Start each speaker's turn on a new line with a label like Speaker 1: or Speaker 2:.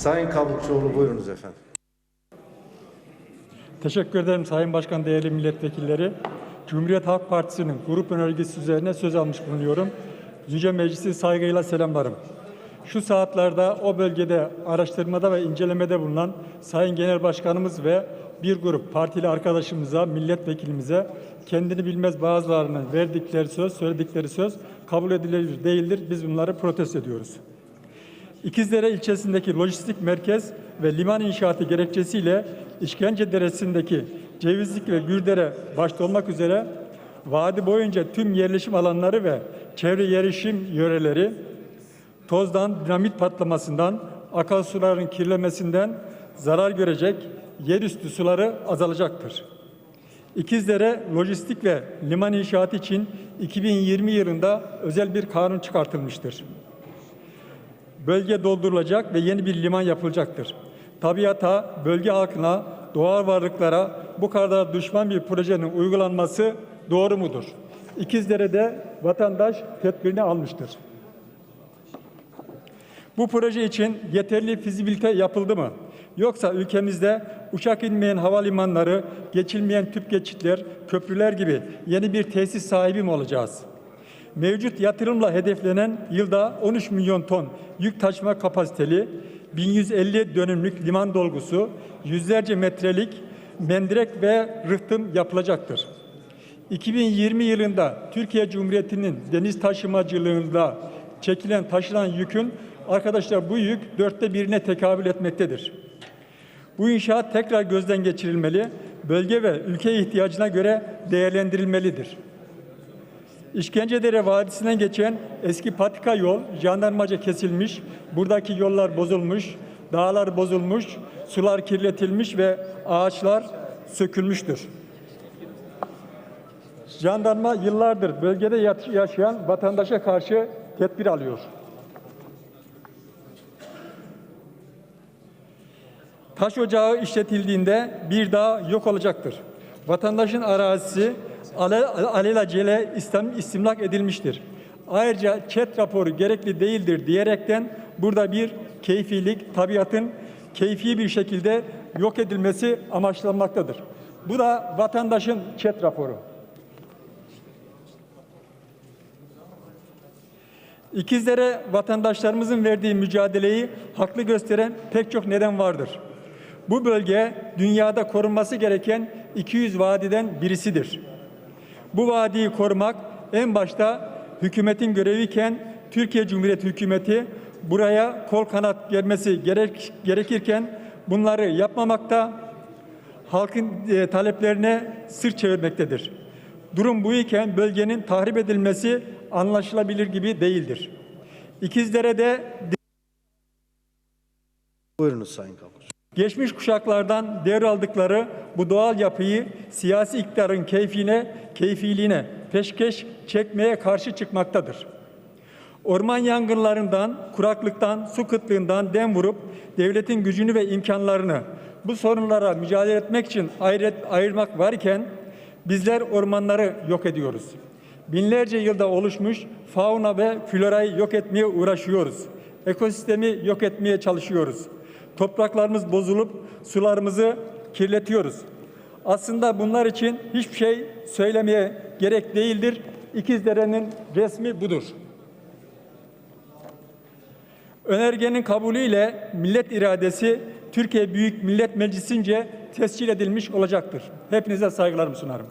Speaker 1: Sayın Kabukçuoğlu buyurunuz efendim.
Speaker 2: Teşekkür ederim Sayın Başkan, değerli milletvekilleri. Cumhuriyet Halk Partisi'nin grup önergesi üzerine söz almış bulunuyorum. Yüce Meclisi saygıyla selamlarım. Şu saatlerde o bölgede araştırmada ve incelemede bulunan Sayın Genel Başkanımız ve bir grup partili arkadaşımıza, milletvekilimize kendini bilmez bazılarının verdikleri söz, söyledikleri söz kabul edilebilir değildir. Biz bunları protesto ediyoruz. İkizdere ilçesindeki lojistik merkez ve liman inşaatı gerekçesiyle İşkence Deresi'ndeki Cevizlik ve Gürdere başta olmak üzere vadi boyunca tüm yerleşim alanları ve çevre yerleşim yöreleri tozdan, dinamit patlamasından, akarsuların kirlemesinden zarar görecek, yerüstü suları azalacaktır. İkizdere lojistik ve liman inşaatı için 2020 yılında özel bir kanun çıkartılmıştır. Bölge doldurulacak ve yeni bir liman yapılacaktır. Tabiata, bölge halkına, doğal varlıklara bu kadar düşman bir projenin uygulanması doğru mudur? İkizdere'de vatandaş tedbirini almıştır. Bu proje için yeterli fizibilite yapıldı mı? Yoksa ülkemizde uçak inmeyen havalimanları, geçilmeyen tüp geçitler, köprüler gibi yeni bir tesis sahibi mi olacağız? Mevcut yatırımla hedeflenen yılda 13 milyon ton yük taşıma kapasiteli 1150 dönümlük liman dolgusu, yüzlerce metrelik mendirek ve rıhtım yapılacaktır. 2020 yılında Türkiye Cumhuriyeti'nin deniz taşımacılığında çekilen taşınan yükün arkadaşlar bu yük dörtte birine tekabül etmektedir. Bu inşaat tekrar gözden geçirilmeli, bölge ve ülke ihtiyacına göre değerlendirilmelidir. İşkencedere Vadisi'nden geçen eski patika yol jandarmaca kesilmiş, buradaki yollar bozulmuş, dağlar bozulmuş, sular kirletilmiş ve ağaçlar sökülmüştür. Jandarma yıllardır bölgede yaşayan vatandaşa karşı tedbir alıyor. Taş ocağı işletildiğinde bir dağ yok olacaktır. Vatandaşın arazisi ale, alelacele istem, istimlak edilmiştir. Ayrıca çet raporu gerekli değildir diyerekten burada bir keyfilik, tabiatın keyfi bir şekilde yok edilmesi amaçlanmaktadır. Bu da vatandaşın çet raporu. İkizlere vatandaşlarımızın verdiği mücadeleyi haklı gösteren pek çok neden vardır. Bu bölge dünyada korunması gereken 200 vadiden birisidir. Bu vadiyi korumak en başta hükümetin göreviyken Türkiye Cumhuriyeti hükümeti buraya kol kanat germesi gerek, gerekirken bunları yapmamakta, halkın e, taleplerine sırt çevirmektedir. Durum bu iken bölgenin tahrip edilmesi anlaşılabilir gibi değildir. İkizdere'de
Speaker 1: Buyurunuz Sayın Kabukçu.
Speaker 2: Geçmiş kuşaklardan devraldıkları bu doğal yapıyı siyasi iktidarın keyfine, keyfiliğine peşkeş çekmeye karşı çıkmaktadır. Orman yangınlarından, kuraklıktan, su kıtlığından dem vurup devletin gücünü ve imkanlarını bu sorunlara mücadele etmek için ayret, ayırmak varken bizler ormanları yok ediyoruz. Binlerce yılda oluşmuş fauna ve florayı yok etmeye uğraşıyoruz. Ekosistemi yok etmeye çalışıyoruz. Topraklarımız bozulup sularımızı kirletiyoruz. Aslında bunlar için hiçbir şey söylemeye gerek değildir. İkizdere'nin resmi budur. Önergenin kabulüyle millet iradesi Türkiye Büyük Millet Meclisi'nce tescil edilmiş olacaktır. Hepinize saygılarımı sunarım.